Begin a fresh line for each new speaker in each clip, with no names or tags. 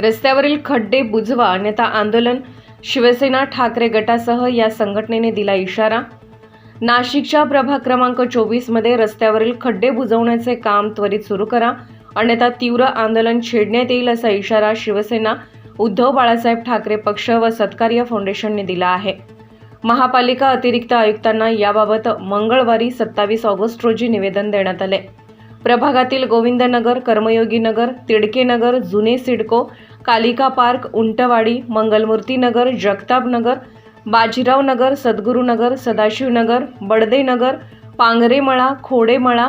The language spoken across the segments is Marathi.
रस्त्यावरील खड्डे बुजवा अन्यथा आंदोलन शिवसेना ठाकरे गटासह या संघटनेने दिला इशारा. नाशिकच्या प्रभाग क्रमांक चोवीसमध्ये रस्त्यावरील खड्डे बुजवण्याचे काम त्वरित सुरू करा अन्यथा तीव्र आंदोलन छेडण्यात येईल असा इशारा शिवसेना उद्धव बाळासाहेब ठाकरे पक्ष व सत्कार्य फाउंडेशनने दिला आहे. महापालिका अतिरिक्त आयुक्तांना याबाबत मंगळवारी सत्तावीस ऑगस्ट रोजी निवेदन देण्यात आले. प्रभागातील गोविंदनगर कर्मयोगीनगर तिडकेनगर जुने CIDCO Kalika park Untwadi Mangalmurtinagar Jagtapnagar Bajiraonagar Nagar Bajirao Nagar Sadguru Pangremala Khodemala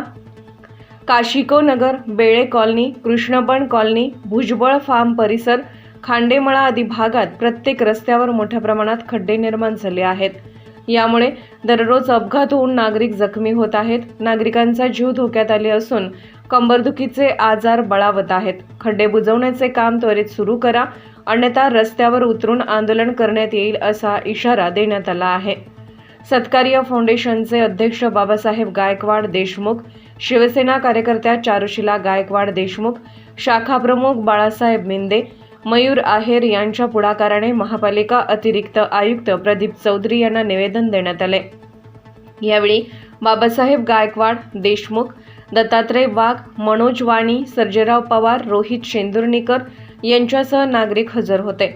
Kashikonagar Bele colony Krishnaban colony Bhujbal farm परिसर खांडेमळा आदी भागात प्रत्येक रस्त्यावर मोठ्या प्रमाणात खड्डे निर्माण झाले आहेत. यामुळे दररोज अपघात होऊन नागरिक जखमी होत आहेत. नागरिकांचा जीव धोक्यात आले असून कंबरदुखीचे आजार बळावत आहेत. खड्डे बुजवण्याचे काम त्वरित सुरू करा. अन्यथा रस्त्यावर उतरून आंदोलन करण्यात येईल असा इशारा देण्यात आला आहे. सत्कार्य फाउंडेशनचे अध्यक्ष बाबासाहेब गायकवाड देशमुख शिवसेना कार्यकर्त्या चारुशिला गायकवाड देशमुख शाखा प्रमुख बाळासाहेब मिंदे मयूर आहेर यांच्या पुढाकाराने महापालिका अतिरिक्त आयुक्त प्रदीप चौधरी यांना निवेदन देण्यात आले. यावेळी बाबासाहेब गायकवाड देशमुख दत्तात्रय वाघ मनोज वाणी सर्जेराव पवार रोहित शेंदुर्णीकर यांच्यासह नागरिक हजर होते.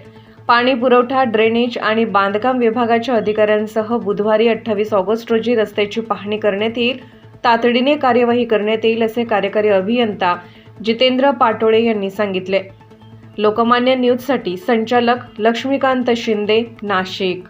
पाणी पुरवठा ड्रेनेज आणि बांधकाम विभागाच्या अधिकाऱ्यांसह बुधवारी अठ्ठावीस ऑगस्ट रोजी रस्त्याची पाहणी करण्यात येईल. तातडीने कार्यवाही करण्यात येईल असे कार्यकारी अभियंता जितेंद्र पाटोळे यांनी सांगितले. लोकमान्य न्यूजसाठी संचालक लक्ष्मीकांत शिंदे नाशिक.